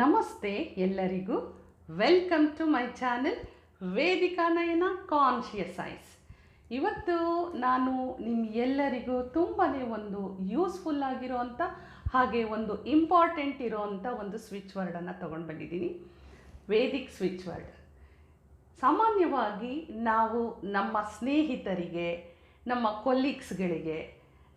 ನಮಸ್ತೆ ಎಲ್ಲರಿಗೂ. Welcome to my channel Vedika Nayana conscious eyes ಇವತ್ತು ನಾನು ನಿಮ್ಮ ಎಲ್ಲರಿಗೂ ತುಂಬಾ ಒಂದು ಯೂಸ್ಫುಲ್ ಆಗಿರೋವಂಥ ಹಾಗೆ ಒಂದು ಇಂಪಾರ್ಟೆಂಟ್ ಇರೋವಂಥ ಒಂದು ಸ್ವಿಚ್ ವರ್ಡನ್ನು ತೊಗೊಂಡು ಬಂದಿದ್ದೀನಿ. ವೇದಿಕ್ ಸ್ವಿಚ್ ವರ್ಡ್ ಸಾಮಾನ್ಯವಾಗಿ ನಾವು ನಮ್ಮ ಸ್ನೇಹಿತರಿಗೆ, ನಮ್ಮ ಕೊಲೀಗ್ಸ್ಗಳಿಗೆ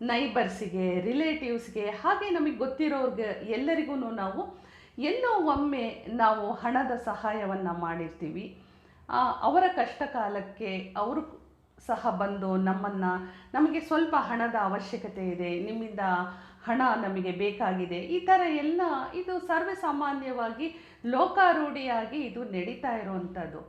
ನೈಬರ್ಸಿಗೆ ರಿಲೇಟಿವ್ಸ್ಗೆ ಹಾಗೆ ನಮಗೆ ಗೊತ್ತಿರೋರ್ಗೆ ಎಲ್ಲರಿಗೂ ನಾವು ಎಲ್ಲೋ ಒಮ್ಮೆ ನಾವು ಹಣದ ಸಹಾಯವನ್ನು ಮಾಡಿರ್ತೀವಿ. ಅವರ ಕಷ್ಟ ಕಾಲಕ್ಕೆ ಅವರು ಸಹ ಬಂದು ನಮ್ಮನ್ನು, ನಮಗೆ ಸ್ವಲ್ಪ ಹಣದ ಅವಶ್ಯಕತೆ ಇದೆ, ನಿಮ್ಮಿಂದ ಹಣ ನಮಗೆ ಬೇಕಾಗಿದೆ, ಈ ಥರ ಎಲ್ಲ ಇದು ಸರ್ವೇಸಾಮಾನ್ಯವಾಗಿ ಲೋಕಾರೂಢಿಯಾಗಿ ಇದು ನಡೀತಾ ಇರುವಂಥದ್ದು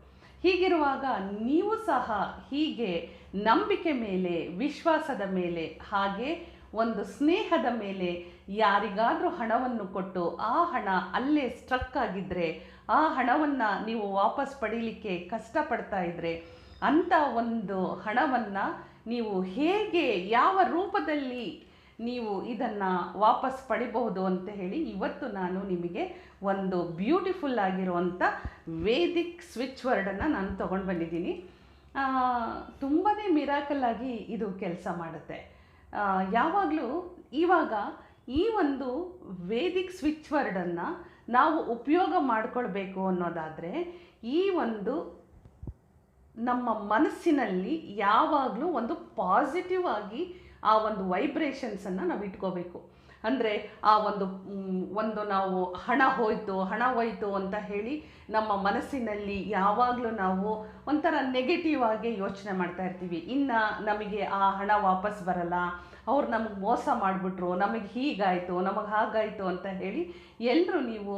ಹೀಗಿರುವಾಗ ನೀವು ಸಹ ಹೀಗೆ ನಂಬಿಕೆ ಮೇಲೆ, ವಿಶ್ವಾಸದ ಮೇಲೆ, ಹಾಗೆ ಒಂದು ಸ್ನೇಹದ ಮೇಲೆ ಯಾರಿಗಾದರೂ ಹಣವನ್ನು ಕೊಟ್ಟು ಆ ಹಣ ಅಲ್ಲೇ ಸ್ಟ್ರಕ್ ಆಗಿದ್ದರೆ ಆ ಹಣವನ್ನು ನೀವು ವಾಪಸ್ ಪಡೀಲಿಕ್ಕೆ ಕಷ್ಟಪಡ್ತಾ ಇದ್ದರೆ ಅಂಥ ಒಂದು ಹಣವನ್ನು ನೀವು ಹೇಗೆ, ಯಾವ ರೂಪದಲ್ಲಿ ನೀವು ಇದನ್ನು ವಾಪಸ್ ಪಡಿಬಹುದು ಅಂತ ಹೇಳಿ ಇವತ್ತು ನಾನು ನಿಮಗೆ ಒಂದು ಬ್ಯೂಟಿಫುಲ್ ಆಗಿರುವಂಥ ವೇದಿಕ್ ಸ್ವಿಚ್ ವರ್ಡನ್ನು ನಾನು ತೊಗೊಂಡು ಬಂದಿದ್ದೀನಿ. ತುಂಬಾ ಮಿರಾಕಲ್ ಆಗಿ ಇದು ಕೆಲಸ ಮಾಡುತ್ತೆ. ಯಾವಾಗಲೂ ಇವಾಗ ಈ ಒಂದು ವೇದಿಕ್ ಸ್ವಿಚ್ ವರ್ಡನ್ನು ನಾವು ಉಪಯೋಗ ಮಾಡಿಕೊಳ್ಬೇಕು ಅನ್ನೋದಾದರೆ ಈ ಒಂದು ನಮ್ಮ ಮನಸ್ಸಿನಲ್ಲಿ ಯಾವಾಗಲೂ ಒಂದು ಪಾಸಿಟಿವ್ ಆಗಿ ಆ ಒಂದು ವೈಬ್ರೇಷನ್ಸನ್ನು ನಾವು ಇಟ್ಕೋಬೇಕು. ಅಂದರೆ ಆ ಒಂದು ಒಂದು ನಾವು ಹಣ ಹೋಯಿತು ಹಣ ಹೋಯಿತು ಅಂತ ಹೇಳಿ ನಮ್ಮ ಮನಸ್ಸಿನಲ್ಲಿ ಯಾವಾಗಲೂ ನಾವು ಒಂಥರ ನೆಗೆಟಿವ್ ಆಗಿ ಯೋಚನೆ ಮಾಡ್ತಾ ಇರ್ತೀವಿ. ಇನ್ನು ನಮಗೆ ಆ ಹಣ ವಾಪಸ್ ಬರಲ್ಲ, ಅವ್ರು ನಮಗೆ ಮೋಸ ಮಾಡಿಬಿಟ್ರು, ನಮಗೆ ಹೀಗಾಯಿತು, ನಮಗೆ ಹಾಗಾಯಿತು ಅಂತ ಹೇಳಿ ಎಲ್ಲರೂ ನೀವು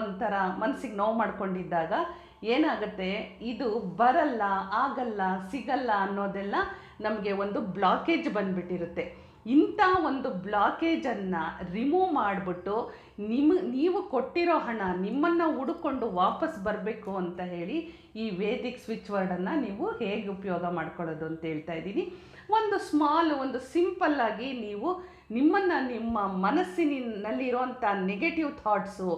ಒಂಥರ ಮನಸ್ಸಿಗೆ ನೋವು ಮಾಡ್ಕೊಂಡಿದ್ದಾಗ ಏನಾಗುತ್ತೆ, ಇದು ಬರಲ್ಲ, ಆಗಲ್ಲ, ಸಿಗಲ್ಲ ಅನ್ನೋದೆಲ್ಲ ನಮಗೆ ಒಂದು ಬ್ಲಾಕೇಜ್ ಬಂದ್ಬಿಟ್ಟಿರುತ್ತೆ. ಇಂಥ ಒಂದು ಬ್ಲಾಕೇಜನ್ನು ರಿಮೂವ್ ಮಾಡಿಬಿಟ್ಟು ನಿಮ್ಮ ನೀವು ಕೊಟ್ಟಿರೋ ಹಣ ನಿಮ್ಮನ್ನು ಹುಡುಕೊಂಡು ವಾಪಸ್ ಬರಬೇಕು ಅಂತ ಹೇಳಿ ಈ ವೇದಿಕ್ ಸ್ವಿಚ್ ವರ್ಡನ್ನು ನೀವು ಹೇಗೆ ಉಪಯೋಗ ಮಾಡ್ಕೊಳ್ಳೋದು ಅಂತ ಹೇಳ್ತಾ ಇದ್ದೀನಿ. ಒಂದು ಸ್ಮಾಲ್ ಒಂದು ಸಿಂಪಲ್ಲಾಗಿ ನೀವು ನಿಮ್ಮನ್ನು ನಿಮ್ಮ ಮನಸ್ಸಿನಲ್ಲಿರುವಂಥ ನೆಗೆಟಿವ್ ಥಾಟ್ಸು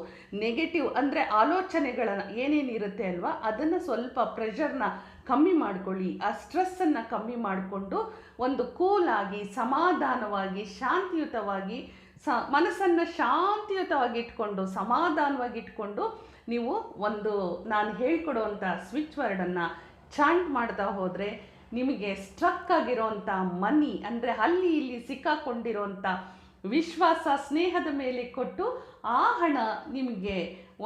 ನೆಗೆಟಿವ್ ಅಂದರೆ ಆಲೋಚನೆಗಳನ್ನು ಏನೇನಿರುತ್ತೆ ಅಲ್ವಾ, ಅದನ್ನು ಸ್ವಲ್ಪ ಪ್ರೆಷರ್ನ ಕಮ್ಮಿ ಮಾಡ್ಕೊಳ್ಳಿ. ಆ ಸ್ಟ್ರೆಸ್ಸನ್ನು ಕಮ್ಮಿ ಮಾಡಿಕೊಂಡು ಒಂದು ಕೂಲಾಗಿ ಸಮಾಧಾನವಾಗಿ, ಶಾಂತಿಯುತವಾಗಿ, ಸ, ಮನಸ್ಸನ್ನು ಶಾಂತಿಯುತವಾಗಿ ಇಟ್ಕೊಂಡು, ಸಮಾಧಾನವಾಗಿ ಇಟ್ಕೊಂಡು ನೀವು ಒಂದು ನಾನು ಹೇಳ್ಕೊಡುವಂಥ ಸ್ವಿಚ್ ವರ್ಡನ್ನು ಚಾಂಟ್ ಮಾಡ್ತಾ ಹೋದರೆ ನಿಮಗೆ ಸ್ಟ್ರಕ್ ಆಗಿರೋವಂಥ ಮನಿ ಅಂದರೆ ಅಲ್ಲಿ ಇಲ್ಲಿ ಸಿಕ್ಕಾಕೊಂಡಿರೋಂಥ ವಿಶ್ವಾಸ, ಸ್ನೇಹದ ಮೇಲೆ ಕೊಟ್ಟು ಆ ಹಣ ನಿಮಗೆ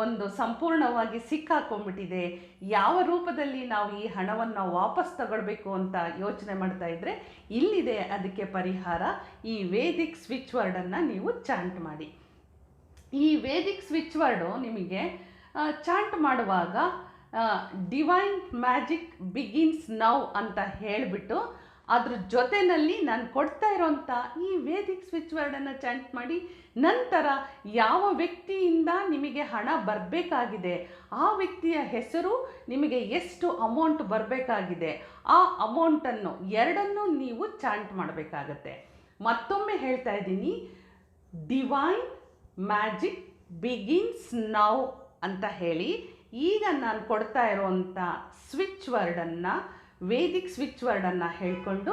ಒಂದು ಸಂಪೂರ್ಣವಾಗಿ ಸಿಕ್ಕಾಕೊಂಡ್ಬಿಟ್ಟಿದೆ. ಯಾವ ರೂಪದಲ್ಲಿ ನಾವು ಈ ಹಣವನ್ನು ವಾಪಸ್ ತಗೊಳ್ಬೇಕು ಅಂತ ಯೋಚನೆ ಮಾಡ್ತಾ ಇದ್ದರೆ ಇಲ್ಲಿದೆ ಅದಕ್ಕೆ ಪರಿಹಾರ. ಈ ವೇದಿಕ್ ಸ್ವಿಚ್ ವರ್ಡನ್ನು ನೀವು ಚಾಂಟ್ ಮಾಡಿ. ಈ ವೇದಿಕ್ ಸ್ವಿಚ್ ವರ್ಡು ನಿಮಗೆ ಚಾಂಟ್ ಮಾಡುವಾಗ ಡಿವೈನ್ ಮ್ಯಾಜಿಕ್ ಬಿಗಿನ್ಸ್ ನೌ ಅಂತ ಹೇಳಿಬಿಟ್ಟು ಅದ್ರ ಜೊತೆಯಲ್ಲಿ ನಾನು ಕೊಡ್ತಾ ಇರೋಂಥ ಈ ವೇದಿಕ್ ಸ್ವಿಚ್ ವರ್ಡನ್ನು ಚಾಂಟ್ ಮಾಡಿ ನಂತರ ಯಾವ ವ್ಯಕ್ತಿಯಿಂದ ನಿಮಗೆ ಹಣ ಬರಬೇಕಾಗಿದೆ, ಆ ವ್ಯಕ್ತಿಯ ಹೆಸರು, ನಿಮಗೆ ಎಷ್ಟು ಅಮೌಂಟ್ ಬರಬೇಕಾಗಿದೆ, ಆ ಅಮೌಂಟನ್ನು ಎರಡನ್ನೂ ನೀವು ಚಾಂಟ್ ಮಾಡಬೇಕಾಗತ್ತೆ. ಮತ್ತೊಮ್ಮೆ ಹೇಳ್ತಾ ಇದ್ದೀನಿ, ಡಿವೈನ್ ಮ್ಯಾಜಿಕ್ ಬಿಗಿನ್ಸ್ ನೌ ಅಂತ ಹೇಳಿ ಈಗ ನಾನು ಕೊಡ್ತಾ ಇರೋವಂಥ ಸ್ವಿಚ್ ವರ್ಡನ್ನು ವೇದಿಕ್ ಸ್ವಿಚ್ ವರ್ಡನ್ನು ಹೇಳಿಕೊಂಡು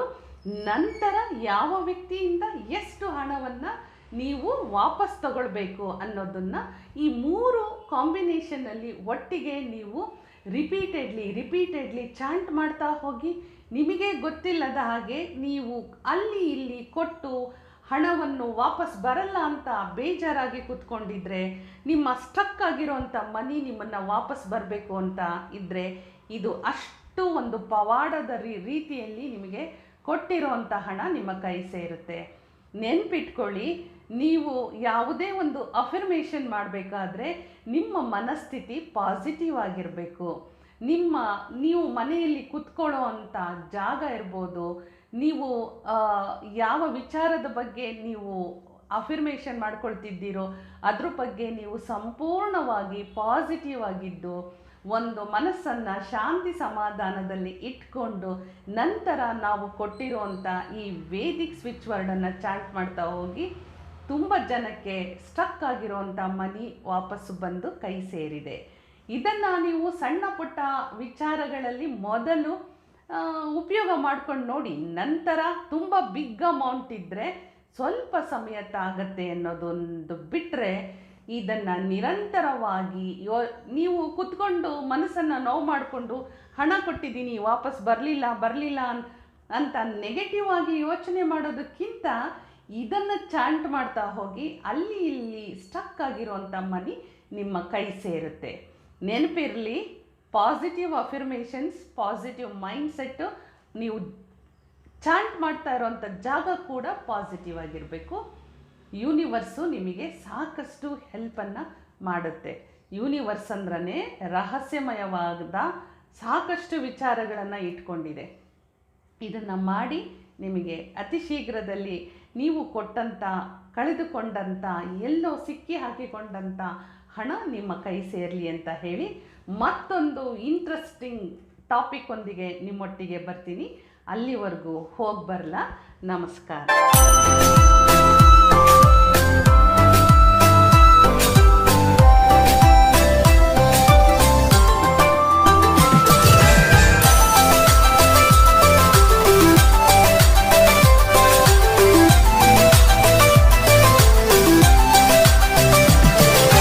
ನಂತರ ಯಾವ ವ್ಯಕ್ತಿಯಿಂದ ಎಷ್ಟು ಹಣವನ್ನು ನೀವು ವಾಪಸ್ ತಗೊಳ್ಬೇಕು ಅನ್ನೋದನ್ನು ಈ ಮೂರು ಕಾಂಬಿನೇಷನಲ್ಲಿ ಒಟ್ಟಿಗೆ ನೀವು ರಿಪೀಟೆಡ್ಲಿ ರಿಪೀಟೆಡ್ಲಿ ಚಾಂಟ್ ಮಾಡ್ತಾ ಹೋಗಿ ನಿಮಗೆ ಗೊತ್ತಿಲ್ಲದ ಹಾಗೆ ನೀವು ಅಲ್ಲಿ ಇಲ್ಲಿ ಕೊಟ್ಟು ಹಣವನ್ನು ವಾಪಸ್ ಬರಲ್ಲ ಅಂತ ಬೇಜಾರಾಗಿ ಕೂತ್ಕೊಂಡಿದ್ರೆ, ನಿಮ್ಮ ಸ್ಟಕ್ ಆಗಿರೋಂಥ ಮನಿ ನಿಮ್ಮನ್ನು ವಾಪಸ್ ಬರಬೇಕು ಅಂತ ಇದ್ದರೆ ಇದು ಅಷ್ಟು ಒಂದು ಪವಾಡದ ರೀ ರೀತಿಯಲ್ಲಿ ನಿಮಗೆ ಕೊಟ್ಟಿರುವಂಥ ಹಣ ನಿಮ್ಮ ಕೈ ಸೇರುತ್ತೆ. ನೆನ್ಪಿಟ್ಕೊಳ್ಳಿ, ನೀವು ಯಾವುದೇ ಒಂದು ಅಫರ್ಮೇಷನ್ ಮಾಡಬೇಕಾದ್ರೆ ನಿಮ್ಮ ಮನಸ್ಥಿತಿ ಪಾಸಿಟಿವ್ ಆಗಿರಬೇಕು. ನಿಮ್ಮ, ನೀವು ಮನೆಯಲ್ಲಿ ಕುತ್ಕೊಳ್ಳೋ ಅಂಥ ಜಾಗ ಇರ್ಬೋದು. ನೀವು ಯಾವ ವಿಚಾರದ ಬಗ್ಗೆ ನೀವು ಅಫಿರ್ಮೇಷನ್ ಮಾಡ್ಕೊಳ್ತಿದ್ದೀರೋ ಅದ್ರ ಬಗ್ಗೆ ನೀವು ಸಂಪೂರ್ಣವಾಗಿ ಪಾಸಿಟಿವ್ ಆಗಿದ್ದು ಒಂದು ಮನಸ್ಸನ್ನು ಶಾಂತಿ ಸಮಾಧಾನದಲ್ಲಿ ಇಟ್ಕೊಂಡು ನಂತರ ನಾವು ಕೊಟ್ಟಿರುವಂಥ ಈ ವೇದಿಕ್ ಸ್ವಿಚ್ ವರ್ಡನ್ನು ಚಾಟ್ ಮಾಡ್ತಾ ಹೋಗಿ ತುಂಬ ಜನಕ್ಕೆ ಸ್ಟಕ್ ಆಗಿರುವಂಥ ಮನಿ ವಾಪಸ್ಸು ಬಂದು ಕೈ ಸೇರಿದೆ. ಇದನ್ನು ನೀವು ಸಣ್ಣ ಪುಟ್ಟ ವಿಚಾರಗಳಲ್ಲಿ ಮೊದಲು ಉಪಯೋಗ ಮಾಡ್ಕೊಂಡು ನೋಡಿ. ನಂತರ ತುಂಬ ಬಿಗ್ ಅಮೌಂಟ್ ಇದ್ದರೆ ಸ್ವಲ್ಪ ಸಮಯ ತಾಗತ್ತೆ ಅನ್ನೋದೊಂದು ಬಿಟ್ಟರೆ ಇದನ್ನು ನಿರಂತರವಾಗಿ ಯೋ, ನೀವು ಕುತ್ಕೊಂಡು ಮನಸ್ಸನ್ನು ನೋವು ಮಾಡಿಕೊಂಡು ಹಣ ಕೊಟ್ಟಿದ್ದೀನಿ, ವಾಪಸ್ ಬರಲಿಲ್ಲ ಬರಲಿಲ್ಲ ಅಂತ ನೆಗೆಟಿವ್ ಆಗಿ ಯೋಚನೆ ಮಾಡೋದಕ್ಕಿಂತ ಇದನ್ನು ಚಾಂಟ್ ಮಾಡ್ತಾ ಹೋಗಿ ಅಲ್ಲಿ ಇಲ್ಲಿ ಸ್ಟಕ್ ಆಗಿರುವಂಥ ಮನಿ ನಿಮ್ಮ ಕೈ ಸೇರುತ್ತೆ. ನೆನಪಿರಲಿ ಪಾಸಿಟಿವ್ ಅಫಿರ್ಮೇಷನ್ಸ್ ಪಾಸಿಟಿವ್ ಮೈಂಡ್ಸೆಟ್ಟು ನೀವು ಚಾಂಟ್ ಮಾಡ್ತಾ ಇರೋವಂಥ ಜಾಗ ಕೂಡ ಪಾಸಿಟಿವ್ ಆಗಿರಬೇಕು. ಯೂನಿವರ್ಸು ನಿಮಗೆ ಸಾಕಷ್ಟು ಹೆಲ್ಪನ್ನು ಮಾಡುತ್ತೆ. ಯೂನಿವರ್ಸ್ ಅಂದ್ರೇ ರಹಸ್ಯಮಯವಾದ ಸಾಕಷ್ಟು ವಿಚಾರಗಳನ್ನು ಇಟ್ಕೊಂಡಿದೆ. ಇದನ್ನು ಮಾಡಿ ನಿಮಗೆ ಅತಿ ಶೀಘ್ರದಲ್ಲಿ ನೀವು ಕೊಟ್ಟಂಥ ಕಳೆದುಕೊಂಡಂಥ ಎಲ್ಲೋ ಸಿಕ್ಕಿ ಹಾಕಿಕೊಂಡಂಥ ಹಣ ನಿಮ್ಮ ಕೈ ಸೇರಲಿ ಅಂತ ಹೇಳಿ ಮತ್ತೊಂದು ಇಂಟ್ರೆಸ್ಟಿಂಗ್ ಟಾಪಿಕ್ ಒಂದಿಗೆ ನಿಮ್ಮೊಟ್ಟಿಗೆ ಬರ್ತೀನಿ. ಅಲ್ಲಿವರೆಗೂ ಹೋಗಿ ಬರಲ್ಲ ನಮಸ್ಕಾರ.